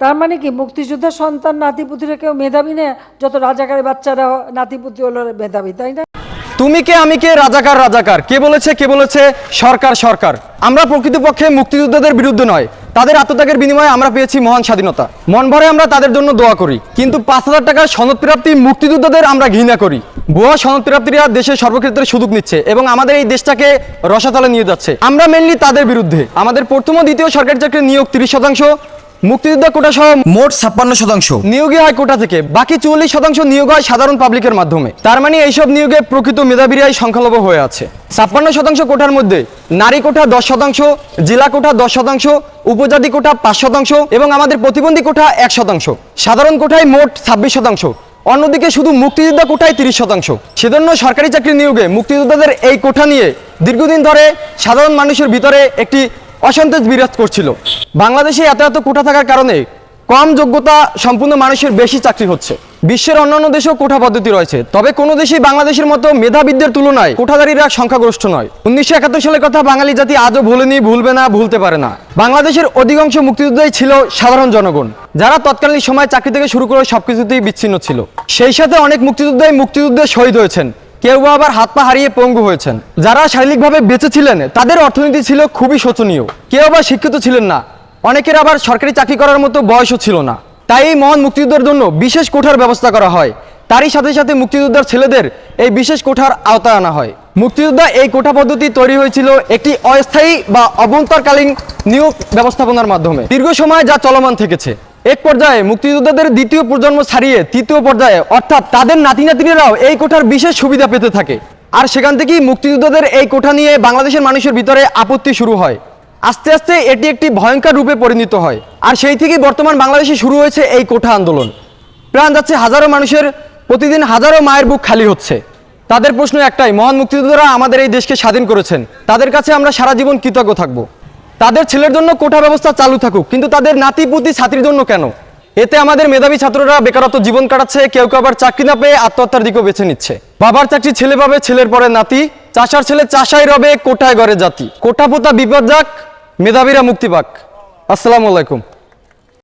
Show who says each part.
Speaker 1: তার মানে কি, মুক্তিযোদ্ধার সন্তান নাতিপুতিরা কেউ মেধাবী না? যত রাজাকারের বাচ্চারা নাতিপুতি হলো মেধাবী, তাই না?
Speaker 2: তুমি কে, আমি কে? রাজাকার রাজাকার। কে বলেছে কে বলেছে? সরকার সরকার। আমরা প্রকৃতপক্ষে মুক্তিযোদ্ধাদের বিরুদ্ধে নয়। তাদের আত্মত্যাগের বিনিময়ে আমরা পেয়েছি মহান স্বাধীনতা। মন ভরে আমরা তাদের জন্য দোয়া করি। কিন্তু পাঁচ হাজার টাকার সনদ প্রাপ্তি মুক্তিযোদ্ধাদের আমরা ঘৃণা করি। ভুয়া সনদ প্রাপ্তিরা দেশের সর্বক্ষেত্রে সুযোগ নিচ্ছে এবং আমাদের এই দেশটাকে রসাতলে নিয়ে যাচ্ছে। আমরা মেনলি তাদের বিরুদ্ধে। আমাদের প্রথম ও দ্বিতীয় সরকারি চাকরির নিয়োগ তিরিশ শতাংশ মুক্তিযোদ্ধা কোটা সহ মোট ছাপ্পান্ন শতাংশ। নিয়োগই হয় কোটা থেকে বাকি চুয়াল্লিশ শতাংশ নিয়োগ হয় সাধারণ পাবলিকের মাধ্যমে। তার মানে এইসব নিয়োগে প্রকৃত মেধাবীরাই সংখ্যালঘু হয়ে আছে। ছাপ্পান্ন শতাংশ কোটার মধ্যে নারী কোটা দশ শতাংশ জেলা কোটা দশ শতাংশ উপজাতি কোটা পাঁচ শতাংশ এবং আমাদের প্রতিবন্ধী কোটা এক শতাংশ। সাধারণ কোটায় মোট ছাব্বিশ শতাংশ। অন্যদিকে শুধু মুক্তিযোদ্ধা কোটায় তিরিশ শতাংশ। সেজন্য সরকারি চাকরি নিয়োগে মুক্তিযোদ্ধাদের এই কোঠা নিয়ে দীর্ঘদিন ধরে সাধারণ মানুষের ভিতরে একটি অসন্তোষ বিরাজ করছিল। বাংলাদেশে এত এত কোঠা থাকার কারণে কম যোগ্যতা সম্পূর্ণ মানুষের বেশি চাকরি হচ্ছে। বিশ্বের অন্যান্য দেশেও কোঠা পদ্ধতি রয়েছে, তবে কোনো দেশেই বাংলাদেশের মতো মেধাবীদের তুলনায় কোঠাধারীরা সংখ্যাগরিষ্ঠ নয়। উনিশশো একাত্তর সালের কথা বাঙালি জাতি আজও ভুলেনি, ভুলবে না, ভুলতে পারে না। বাংলাদেশের অধিকাংশ মুক্তিযোদ্ধাই ছিল সাধারণ জনগণ, যারা তৎকালীন সময় চাকরি থেকে শুরু করে সবকিছুতেই বিচ্ছিন্ন ছিল। সেই সাথে অনেক মুক্তিযোদ্ধাই মুক্তিযুদ্ধে শহীদ হয়েছেন। কেউ আবার হাত পা হারিয়ে পঙ্গু হয়েছেন। যারা শারীরিকভাবে বেঁচে ছিলেন, তাদের অর্থনীতি ছিল খুবই শোচনীয়। কেউ আবার শিক্ষিত ছিলেন না। অনেকের আবার সরকারি চাকরি করার মতো বয়সও ছিল না। তাই এই মহান মুক্তিযুদ্ধের জন্য বিশেষ কোঠার ব্যবস্থা করা হয়। তারই সাথে সাথে মুক্তিযোদ্ধার ছেলেদের এই বিশেষ কোঠার আওতায় আনা হয়। মুক্তিযোদ্ধা এই কোঠা পদ্ধতি তৈরি হয়েছিল একটি অস্থায়ী বা অভ্যন্তরকালীন নিয়োগ ব্যবস্থাপনার মাধ্যমে। দীর্ঘ সময় যা চলমান থেকেছে। এক পর্যায়ে মুক্তিযোদ্ধাদের দ্বিতীয় প্রজন্ম ছাড়িয়ে তৃতীয় পর্যায়ে, অর্থাৎ তাদের নাতি নাতিনিরাও এই কোঠার বিশেষ সুবিধা পেতে থাকে। আর সেখান থেকেই মুক্তিযোদ্ধাদের এই কোঠা নিয়ে বাংলাদেশের মানুষের ভিতরে আপত্তি শুরু হয়। আস্তে আস্তে এটি একটি ভয়ঙ্কর রূপে পরিণত হয়। আর সেই থেকেই বর্তমান বাংলাদেশে শুরু হয়েছে এই কোঠা আন্দোলন। প্রাণ যাচ্ছে হাজারো মানুষের, প্রতিদিন হাজারো মায়ের বুক খালি হচ্ছে। তাদের প্রশ্ন একটাই, মহান মুক্তিযোদ্ধারা আমাদের এই দেশকে স্বাধীন করেছেন। তাদের কাছে আমরা সারা জীবন কৃতজ্ঞ থাকব। তাদের ছেলের জন্য কোঠা ব্যবস্থা চালু থাকুক, কিন্তু তাদের নাতি পুতি ছাত্রীর জন্য কেন? এতে আমাদের মেধাবী ছাত্ররা বেকারত্ব জীবন কাটাচ্ছে, কেউ কেউ আবার চাকরি না পেয়ে আত্মহত্যার দিকেও বেছে নিচ্ছে। বাবার চাকরি ছেলে পাবে, ছেলের পরে নাতি। চাষার ছেলে চাষাই রবে কোটায় গড়ে জাতি। কোটা পোতা বিপদ যাক, মেধাবীরা মুক্তি পাক। আসসালামু আলাইকুম।